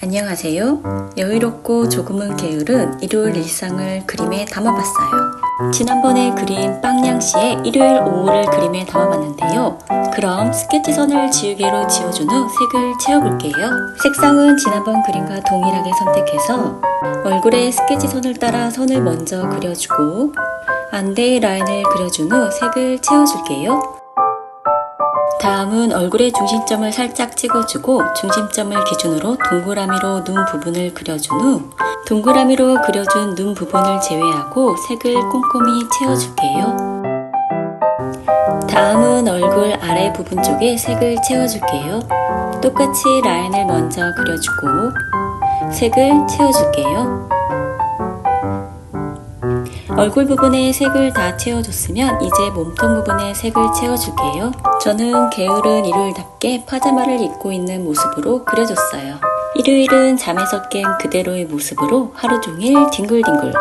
안녕하세요. 여유롭고 조금은 게으른 일요일 일상을 그림에 담아봤어요. 지난번에 그린 빵냥씨의 일요일 오후를 그림에 담아봤는데요. 그럼 스케치선을 지우개로 지워준 후 색을 채워볼게요. 색상은 지난번 그림과 동일하게 선택해서 얼굴에 스케치선을 따라 선을 먼저 그려주고 안대의 라인을 그려준 후 색을 채워줄게요. 다음은 얼굴의 중심점을 살짝 찍어주고 중심점을 기준으로 동그라미로 눈 부분을 그려준 후 동그라미로 그려준 눈 부분을 제외하고 색을 꼼꼼히 채워줄게요. 다음은 얼굴 아래 부분 쪽에 색을 채워줄게요. 똑같이 라인을 먼저 그려주고 색을 채워줄게요. 얼굴 부분에 색을 다 채워줬으면 이제 몸통 부분에 색을 채워줄게요. 저는 게으른 일요일답게 파자마를 입고 있는 모습으로 그려줬어요. 일요일은 잠에서 깬 그대로의 모습으로 하루 종일 뒹굴뒹굴.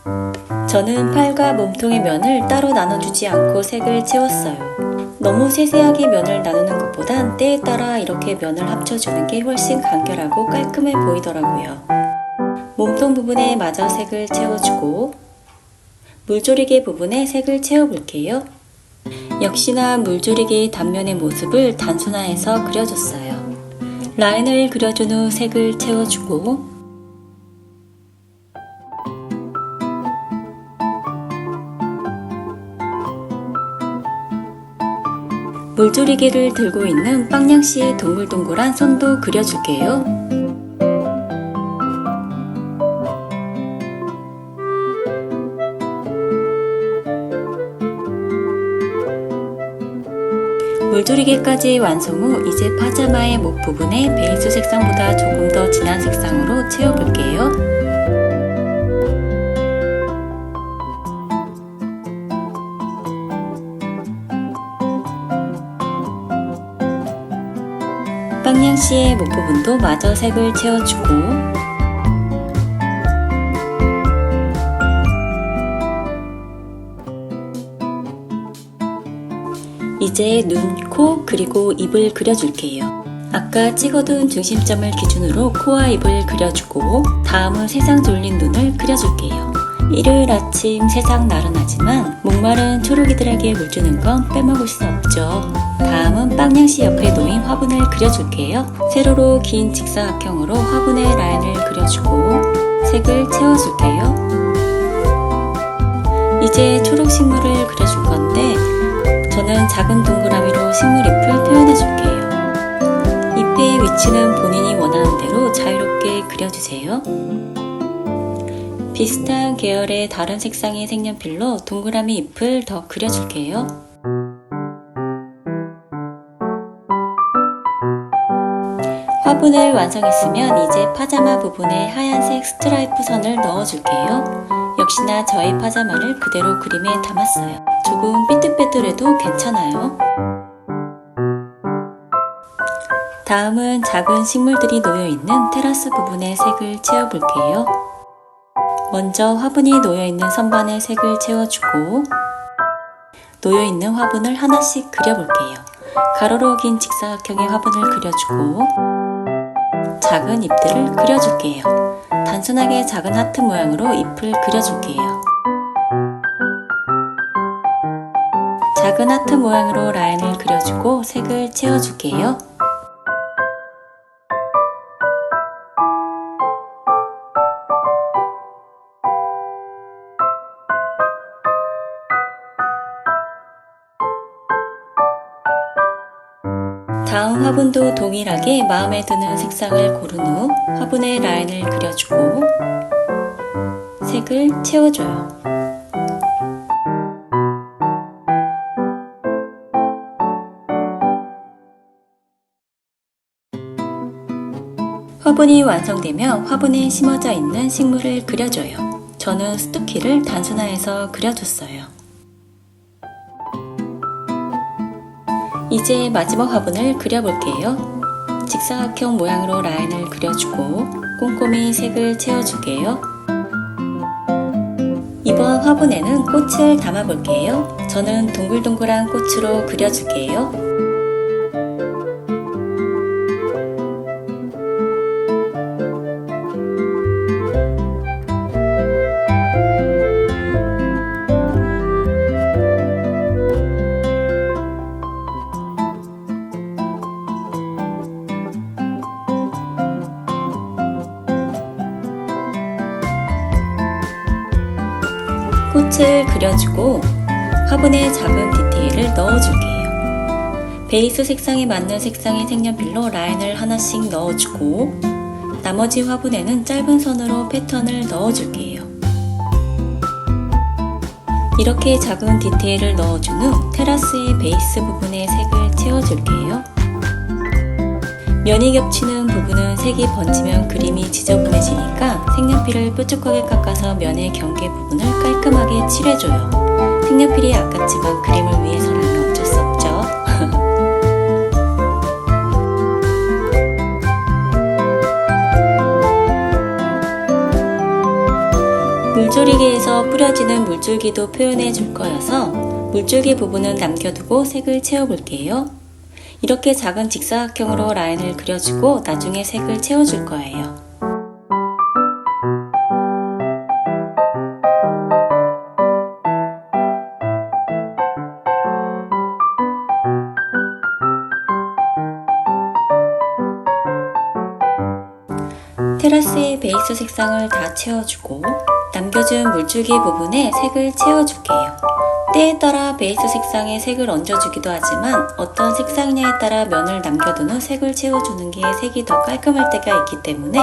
저는 팔과 몸통의 면을 따로 나눠주지 않고 색을 채웠어요. 너무 세세하게 면을 나누는 것보단 때에 따라 이렇게 면을 합쳐주는 게 훨씬 간결하고 깔끔해 보이더라고요. 몸통 부분에 마저 색을 채워주고 물조리개 부분에 색을 채워볼게요. 역시나 물조리개의 단면의 모습을 단순화해서 그려줬어요. 라인을 그려준 후 색을 채워주고 물조리개를 들고 있는 빵냥씨의 동글동글한 손도 그려줄게요. 물조리개까지 완성 후 이제 파자마의 목 부분에 베이스 색상보다 조금 더 진한 색상으로 채워볼게요. 빵냥씨의 목 부분도 마저 색을 채워주고 이제 눈, 코, 그리고 입을 그려줄게요. 아까 찍어둔 중심점을 기준으로 코와 입을 그려주고 다음은 세상 졸린 눈을 그려줄게요. 일요일 아침 세상 나른하지만 목마른 초록이들에게 물 주는 건 빼먹을 수 없죠. 다음은 빵냥씨 옆에 놓인 화분을 그려줄게요. 세로로 긴 직사각형으로 화분의 라인을 그려주고 색을 채워줄게요. 이제 초록 식물을 그려줄 건데 저는 작은 동그라미로 식물 잎을 표현해 줄게요. 잎의 위치는 본인이 원하는 대로 자유롭게 그려주세요. 비슷한 계열의 다른 색상의 색연필로 동그라미 잎을 더 그려줄게요. 화분을 완성했으면 이제 파자마 부분에 하얀색 스트라이프 선을 넣어줄게요. 역시나 저의 파자마를 그대로 그림에 담았어요. 조금 삐뚤빼뚤해도 괜찮아요. 다음은 작은 식물들이 놓여있는 테라스 부분에 색을 채워볼게요. 먼저 화분이 놓여있는 선반에 색을 채워주고 놓여있는 화분을 하나씩 그려볼게요. 가로로 긴 직사각형의 화분을 그려주고 작은 잎들을 그려줄게요. 단순하게 작은 하트 모양으로 잎을 그려줄게요. 작은 하트 모양으로 라인을 그려주고 색을 채워줄게요. 다음 화분도 동일하게 마음에 드는 색상을 고른 후 화분에 라인을 그려주고 색을 채워줘요. 화분이 완성되면 화분에 심어져 있는 식물을 그려줘요. 저는 스투키를 단순화해서 그려줬어요. 이제 마지막 화분을 그려볼게요. 직사각형 모양으로 라인을 그려주고 꼼꼼히 색을 채워줄게요. 이번 화분에는 꽃을 담아볼게요. 저는 동글동글한 꽃으로 그려줄게요. 그려주고 화분에 작은 디테일을 넣어줄게요. 베이스 색상에 맞는 색상의 색연필로 라인을 하나씩 넣어주고 나머지 화분에는 짧은 선으로 패턴을 넣어줄게요. 이렇게 작은 디테일을 넣어준 후 테라스의 베이스 부분에 색을 채워줄게요. 면이 겹치는 부분은 색이 번지면 그림이 지저분해지니까 색연필을 뾰족하게 깎아서 면의 경계 부분을 깔끔하게 칠해줘요. 색연필이 아깝지만 그림을 위해서라면 어쩔 수 없죠. 물조리개에서 뿌려지는 물줄기도 표현해 줄 거여서 물줄기 부분은 남겨두고 색을 채워볼게요. 이렇게 작은 직사각형으로 라인을 그려주고 나중에 색을 채워줄 거예요. 테라스의 베이스 색상을 다 채워주고 남겨준 물줄기 부분에 색을 채워줄게요. 때에 따라 베이스 색상에 색을 얹어주기도 하지만 어떤 색상이냐에 따라 면을 남겨둔 후 색을 채워주는 게 색이 더 깔끔할 때가 있기 때문에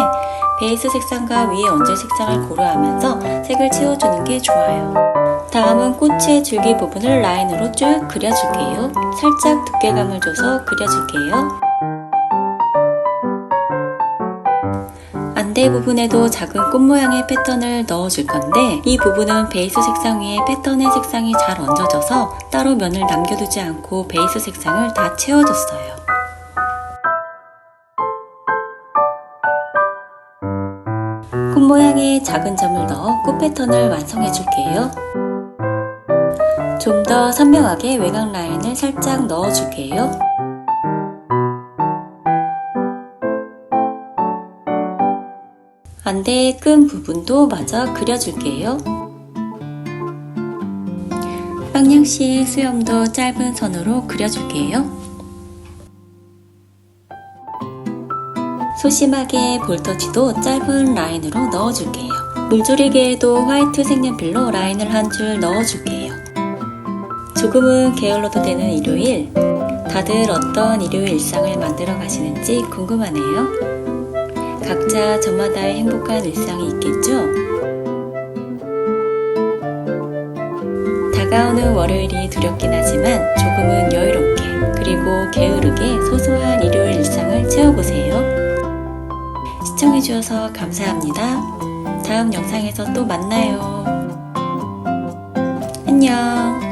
베이스 색상과 위에 얹을 색상을 고려하면서 색을 채워주는 게 좋아요. 다음은 꽃의 줄기 부분을 라인으로 쭉 그려줄게요. 살짝 두께감을 줘서 그려줄게요. 안대 부분에도 작은 꽃 모양의 패턴을 넣어줄 건데 이 부분은 베이스 색상 위에 패턴의 색상이 잘 얹어져서 따로 면을 남겨두지 않고 베이스 색상을 다 채워줬어요. 꽃 모양의 작은 점을 넣어 꽃 패턴을 완성해 줄게요. 좀 더 선명하게 외곽 라인을 살짝 넣어줄게요. 안대의 끈 부분도 마저 그려줄게요. 방향시의 수염도 짧은 선으로 그려줄게요. 소심하게 볼터치도 짧은 라인으로 넣어줄게요. 물조리개에도 화이트 색연필로 라인을 한 줄 넣어줄게요. 조금은 게을러도 되는 일요일. 다들 어떤 일요일 일상을 만들어 가시는지 궁금하네요. 각자 저마다의 행복한 일상이 있겠죠? 다가오는 월요일이 두렵긴 하지만 조금은 여유롭게 그리고 게으르게 소소한 일요일 일상을 채워보세요. 시청해주셔서 감사합니다. 다음 영상에서 또 만나요. 안녕.